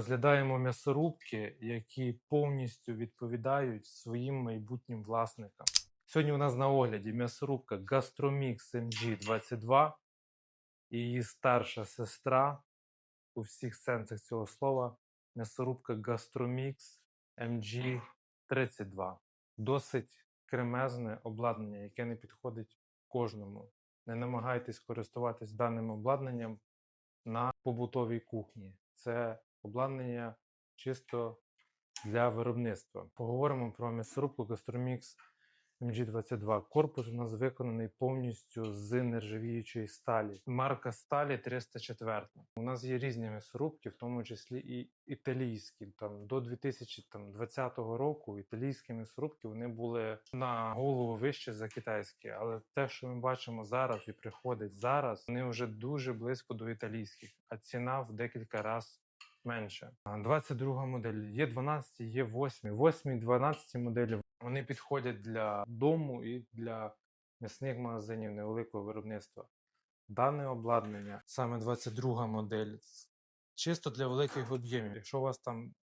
Розглядаємо м'ясорубки, які повністю відповідають своїм майбутнім власникам. Сьогодні у нас на огляді м'ясорубка Gastromix MG22 і її старша сестра у всіх сенсах цього слова м'ясорубка Gastromix MG32. Досить кремезне обладнання, яке не підходить кожному. Не намагайтесь користуватись даним обладнанням на побутовій кухні. Це обладнання чисто для виробництва. Поговоримо про м'ясорубку Gastromix MG22. Корпус у нас виконаний повністю з нержавіючої сталі. Марка сталі 304. У нас є різні м'ясорубки, в тому числі і італійські. Там до 2020 року італійські м'ясорубки вони були на голову вище за китайські. Але те, що ми бачимо зараз і приходить зараз, вони вже дуже близько до італійських, а ціна в декілька разів менше. А, 22 модель. Є 12, є 8. 8 і 12 моделі вони підходять для дому і для м'ясних магазинів невеликого виробництва. Дане обладнання, саме 22 модель, чисто для великих об'ємів. Якщо у вас там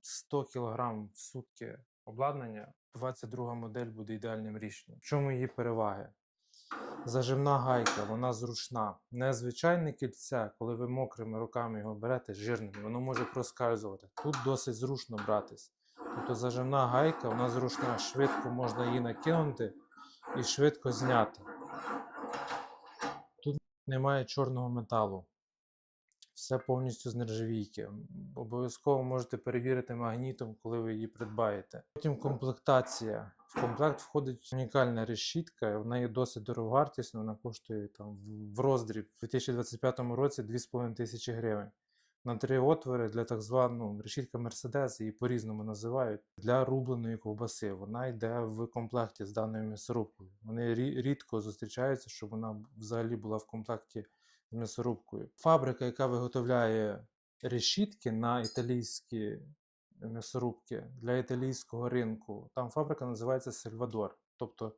100 кг в сутки обладнання, 22 модель буде ідеальним рішенням. В чому її переваги? Зажимна гайка, вона зручна. Не звичайне кільце, коли ви мокрими руками його берете, жирними, воно може проскальзувати. Тут досить зручно братись. Тобто зажимна гайка, вона зручна, швидко можна її накинути і швидко зняти. Тут немає чорного металу. Все повністю з нержавійки. Обов'язково можете перевірити магнітом, коли ви її придбаєте. Потім комплектація. В комплект входить унікальна решітка. Вона є досить дороговартісна, вона коштує там в- роздріб у 2025 році 2,5 тисячі гривень. На три отвори для так званого решітка Мерседес, її по-різному називають, для рубленої ковбаси. Вона йде в комплекті з даною м'ясорубкою. Вони рідко зустрічаються, щоб вона взагалі була в комплекті з м'ясорубкою. Фабрика, яка виготовляє решітки на італійські м'ясорубки для італійського ринку, там фабрика називається Сальвадор. Тобто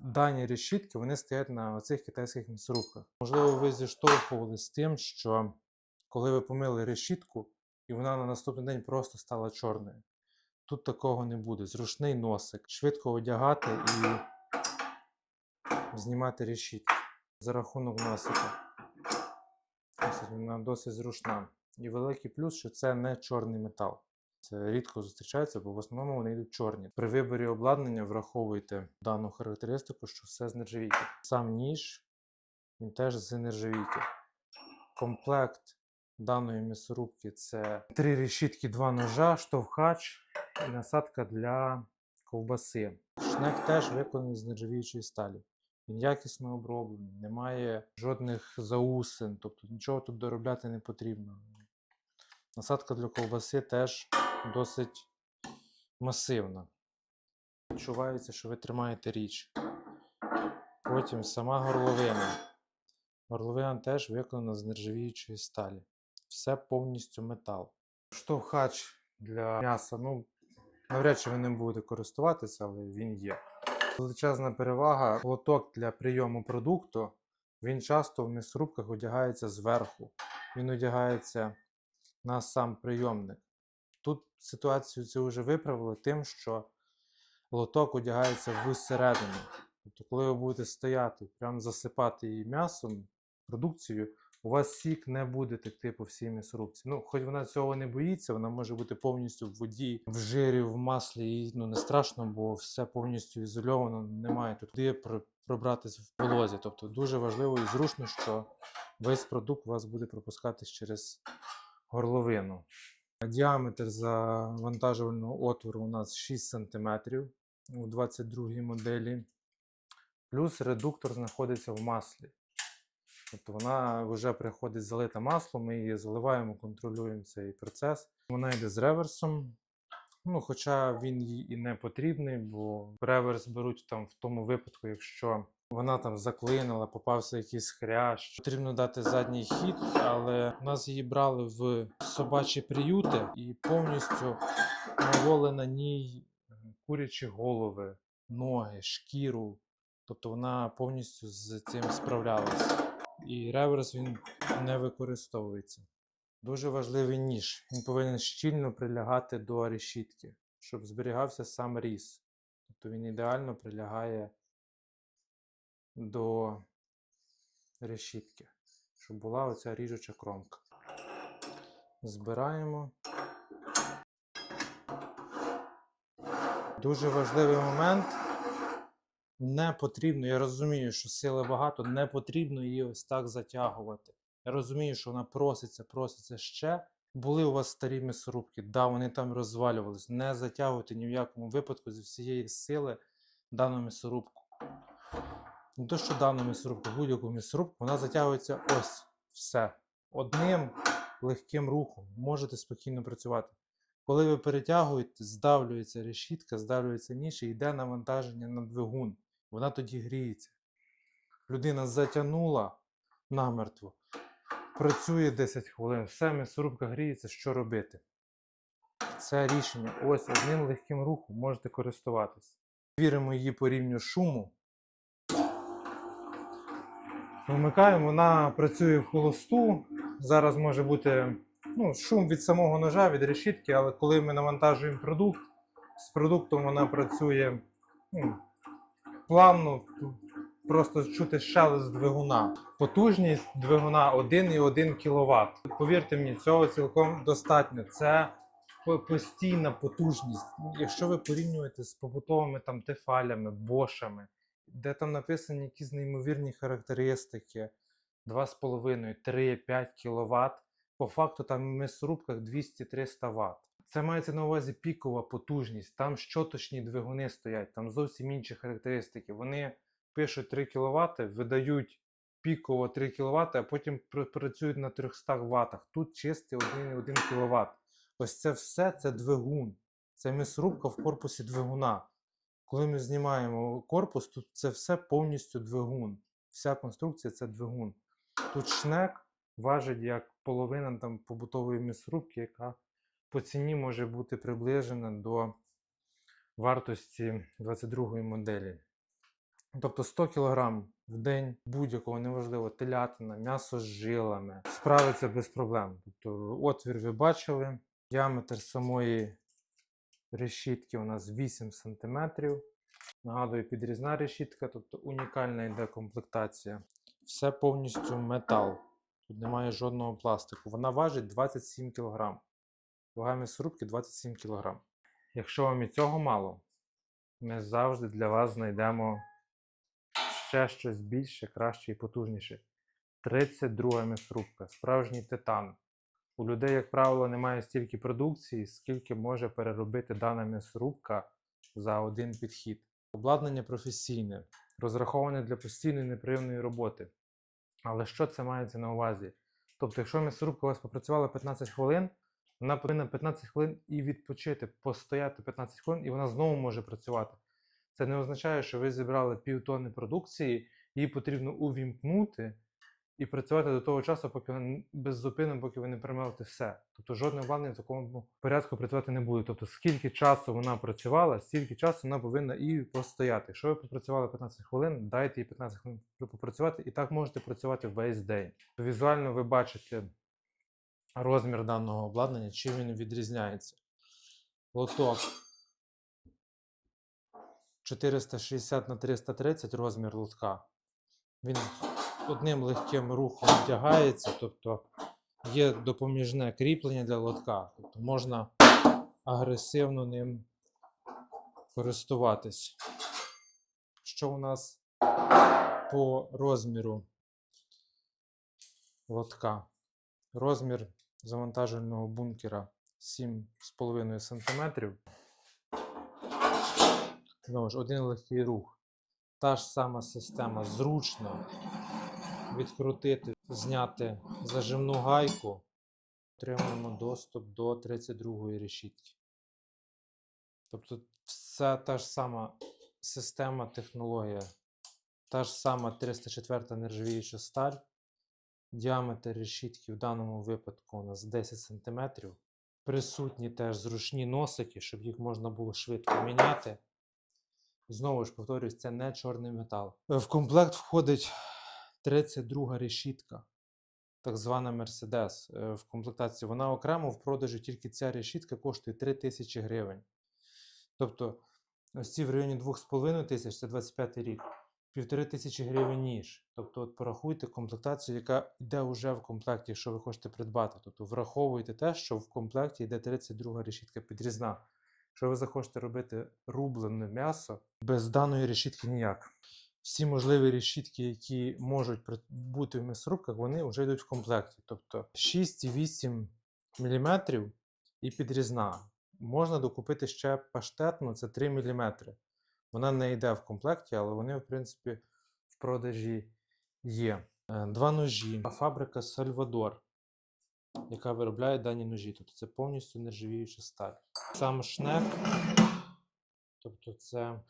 дані решітки вони стоять на оцих китайських м'ясорубках. Можливо, ви зіштовхувалися з тим, що коли ви помили решітку, і вона на наступний день просто стала чорною. Тут такого не буде. Зручний носик, швидко одягати і знімати решітки за рахунок носика. Вона досить зручна. І великий плюс, що це не чорний метал. Це рідко зустрічається, бо в основному вони йдуть чорні. При виборі обладнання враховуйте дану характеристику, що все з нержавійки. Сам ніж він теж з нержавійки. Комплект даної м'ясорубки це три решітки, два ножа, штовхач і насадка для ковбаси. Шнек теж виконаний з нержавіючої сталі. Він якісно оброблений, немає жодних заусин, тобто нічого тут доробляти не потрібно. Насадка для ковбаси теж досить масивна. Відчувається, що ви тримаєте річ. Потім сама горловина. Горловина теж виконана з нержавіючої сталі. Все повністю метал. Штовхач для м'яса. Ну, навряд чи ви ним будете користуватися, але він є. Величезна перевага. Лоток для прийому продукту. Він часто в м'ясорубках одягається зверху. Він одягається на сам прийомник. Тут ситуацію цю вже виправили тим, що лоток одягається всередину. Тобто, коли ви будете стояти, прям засипати її м'ясом, продукцією, у вас сік не буде текти по всій м'ясорубці. Ну, хоч вона цього не боїться, вона може бути повністю в воді, в жирі, в маслі. І ну, не страшно, бо все повністю ізольовано, немає тут де про- пробратись в полозі. Тобто дуже важливо і зручно, що весь продукт вас буде пропускатись через горловину. Діаметр завантажувального отвору у нас 6 см у 22 моделі. Плюс редуктор знаходиться в маслі. Тобто вона вже приходить залита маслом, ми її заливаємо, контролюємо цей процес. Вона йде з реверсом. Ну, хоча він їй і не потрібний, бо реверс беруть там в тому випадку, якщо вона там заклинила, попався якийсь хрящ. Потрібно дати задній хід, але нас її брали в собачі приюти і повністю наволи на ній курячі голови, ноги, шкіру. Тобто вона повністю з цим справлялася. І реверс він не використовується. Дуже важливий ніж. Він повинен щільно прилягати до решітки, щоб зберігався сам різ. Тобто він ідеально прилягає до решітки, щоб була оця ріжуча кромка. Збираємо. Дуже важливий момент. Не потрібно, я розумію, що сили багато, не потрібно її ось так затягувати. Я розумію, що вона проситься, проситься ще. Були у вас старі м'ясорубки, да, вони там розвалювались. Не затягуйте ні в якому випадку зі всієї сили дану м'ясорубку. Не то, що дану м'ясорубку, будь-яку м'ясорубку, вона затягується ось все. Одним легким рухом можете спокійно працювати. Коли ви перетягуєте, здавлюється решітка, здавлюється ніж і йде навантаження на двигун. Вона тоді гріється. Людина затягнула намертво, працює 10 хвилин, все, м'ясорубка гріється, що робити? Це рішення. Ось одним легким рухом можете користуватись. Віримо її по рівню шуму. Вмикаємо, вона працює в холосту. Зараз може бути ну, шум від самого ножа, від решітки, але коли ми навантажуємо продукт, з продуктом вона працює ну, плавно, просто чути шелест двигуна. Потужність двигуна 1,1 кВт. Повірте мені, цього цілком достатньо. Це постійна потужність. Якщо ви порівнюєте з побутовими там тефалями, бошами, де там написані якісь неймовірні характеристики, 2,5, 3, 5 кВт, по факту там в м'ясорубках 200-300 Вт. Це мається на увазі пікова потужність. Там щоточні двигуни стоять, там зовсім інші характеристики. Вони пишуть 3 кВт, видають піково 3 кВт, а потім працюють на 300 Вт. Тут чистий 1,1 кВт. Ось це все це двигун. Це м'ясорубка в корпусі двигуна. Коли ми знімаємо корпус, тут це все повністю двигун. Вся конструкція це двигун. Тут шнек важить як половина там, побутової м'ясорубки, яка по ціні може бути приближена до вартості 22-ї моделі. Тобто 100 кг в день будь-якого, неважливо, телятина, м'ясо з жилами, справиться без проблем. Тобто отвір ви бачили, діаметр самої решітки у нас 8 см. Нагадую, підрізна решітка, тобто унікальна йде комплектація. Все повністю метал. Тут немає жодного пластику. Вона важить 27 кг. Вага м'ясорубки 27 кг. Якщо вам і цього мало, ми завжди для вас знайдемо ще щось більше, краще і потужніше. 32 м'ясорубка, справжній титан. У людей, як правило, немає стільки продукції, скільки може переробити дана м'ясорубка за один підхід. Обладнання професійне, розраховане для постійної неприємної роботи. Але що це мається на увазі? Тобто, якщо м'ясорубка у вас попрацювала 15 хвилин, вона повинна 15 хвилин і відпочити, постояти 15 хвилин, і вона знову може працювати. Це не означає, що ви зібрали півтонни продукції, її потрібно увімкнути і працювати до того часу, поки вона без зупину, поки ви не перемелите все. Тобто жодне обладнання в такому порядку працювати не буде. Тобто, скільки часу вона працювала, стільки часу вона повинна і постояти. Якщо ви попрацювали 15 хвилин, дайте їй 15 хвилин попрацювати, і так можете працювати весь день. Візуально ви бачите розмір даного обладнання, чим він відрізняється. Лоток 460 на 330 розмір лотка. Він одним легким рухом втягається, тобто є допоміжне кріплення для лотка. Тобто можна агресивно ним користуватись. Що у нас по розміру лотка? Розмір завантажувального бункера 7,5 см. Знову ж, один легкий рух. Та ж сама система зручно відкрутити, зняти зажимну гайку. Отримуємо доступ до 32-ї решітки. Тобто, вся та ж сама система, технологія, та ж сама 304 нержавіюча сталь. Діаметр решітки в даному випадку у нас 10 см. Присутні теж зручні носики, щоб їх можна було швидко міняти. Знову ж повторюсь, це не чорний метал. В комплект входить 32 решітка. так звана Мерседес е, в комплектації. Вона окремо в продажі тільки ця решітка коштує 3 тисячі гривень. Тобто, ось ці в районі 2,5 тисяч, це 25 рік, півтори тисячі гривень ніж. Тобто, от порахуйте комплектацію, яка йде вже в комплекті, якщо ви хочете придбати. Тобто враховуйте те, що в комплекті йде 32 решітка підрізна. Якщо ви захочете робити рублене м'ясо, без даної решітки ніяк. Всі можливі решітки, які можуть бути в м'ясорубках, вони вже йдуть в комплекті. Тобто 6,8 мм і підрізна. Можна докупити ще паштетну, це 3 мм. Вона не йде в комплекті, але вони, в принципі, в продажі є. Е, Два ножі. Фабрика Сальвадор, яка виробляє дані ножі. Тобто це повністю нержавіюча сталь. Сам шнек, тобто це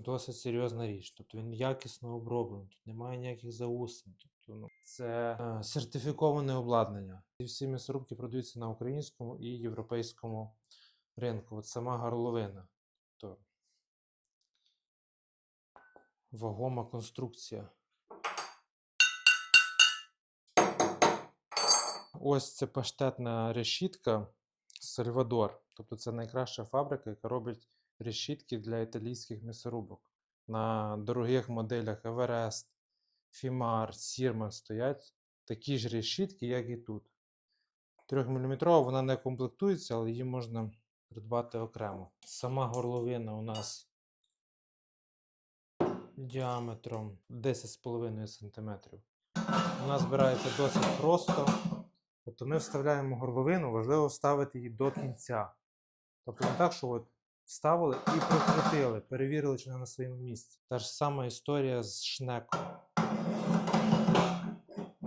досить серйозна річ. Тобто він якісно оброблений, тут немає ніяких заусень. Тобто, ну, це е, сертифіковане обладнання. І всі м'ясорубки продаються на українському і європейському ринку. От сама горловина. Тобто, вагома конструкція. Ось це паштетна решітка Сальвадор. Тобто це найкраща фабрика, яка робить решітки для італійських м'ясорубок. На дорогих моделях Everest, Fimar, Sirma стоять такі ж решітки, як і тут. 3-мм вона не комплектується, але її можна придбати окремо. Сама горловина у нас діаметром 10,5 см. Вона збирається досить просто. Тобто ми вставляємо горловину, важливо вставити її до кінця. Тобто не так, що от вставили і прокрутили, перевірили, чи вона на своєму місці. Та ж сама історія з шнеком.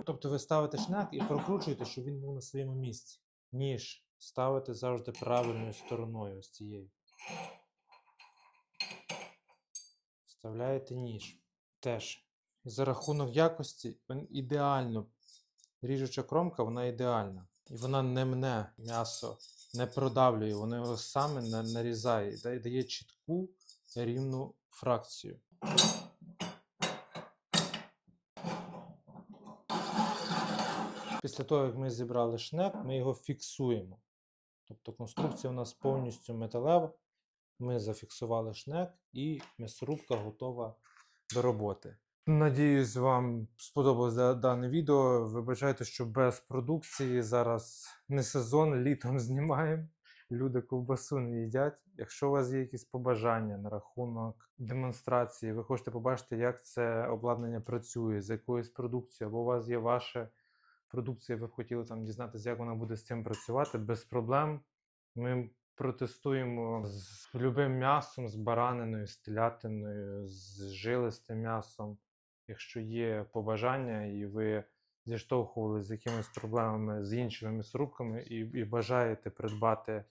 Тобто ви ставите шнек і прокручуєте, щоб він був на своєму місці. Ніж ставите завжди правильною стороною, ось цією. Вставляєте ніж. Теж. За рахунок якості ідеально ріжуча кромка, вона ідеальна. І вона не мне м'ясо, не продавлює, воно його саме на- нарізає і дає чітку рівну фракцію. Після того, як ми зібрали шнек, ми його фіксуємо. Тобто конструкція у нас повністю металева. Ми зафіксували шнек і м'ясорубка готова до роботи. Надіюсь, вам сподобалось дане відео. Вибачайте, що без продукції зараз не сезон, літом знімаємо. Люди ковбасу не їдять. Якщо у вас є якісь побажання на рахунок демонстрації, ви хочете побачити, як це обладнання працює, з якоюсь продукцією, або у вас є ваша продукція, ви б хотіли там дізнатися, як вона буде з цим працювати, без проблем. Ми протестуємо з любим м'ясом, з бараниною, з телятиною, з жилистим м'ясом. Якщо є побажання, і ви зіштовхувалися з якимись проблемами з іншими м'ясорубками і, і бажаєте придбати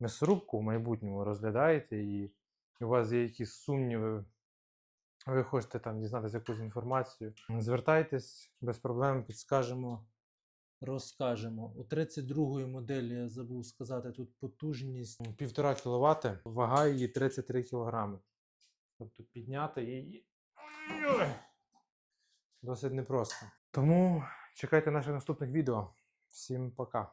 м'ясорубку в майбутньому, розглядаєте її, і у вас є якісь сумніви, ви хочете там дізнатися якусь інформацію, звертайтесь без проблем, підскажемо. Розкажемо. У 32-ї моделі я забув сказати, тут потужність 1,5 кВт, вага її 33 кг. Тобто підняти її! Досить непросто. Тому чекайте наших наступних відео. Всім пока.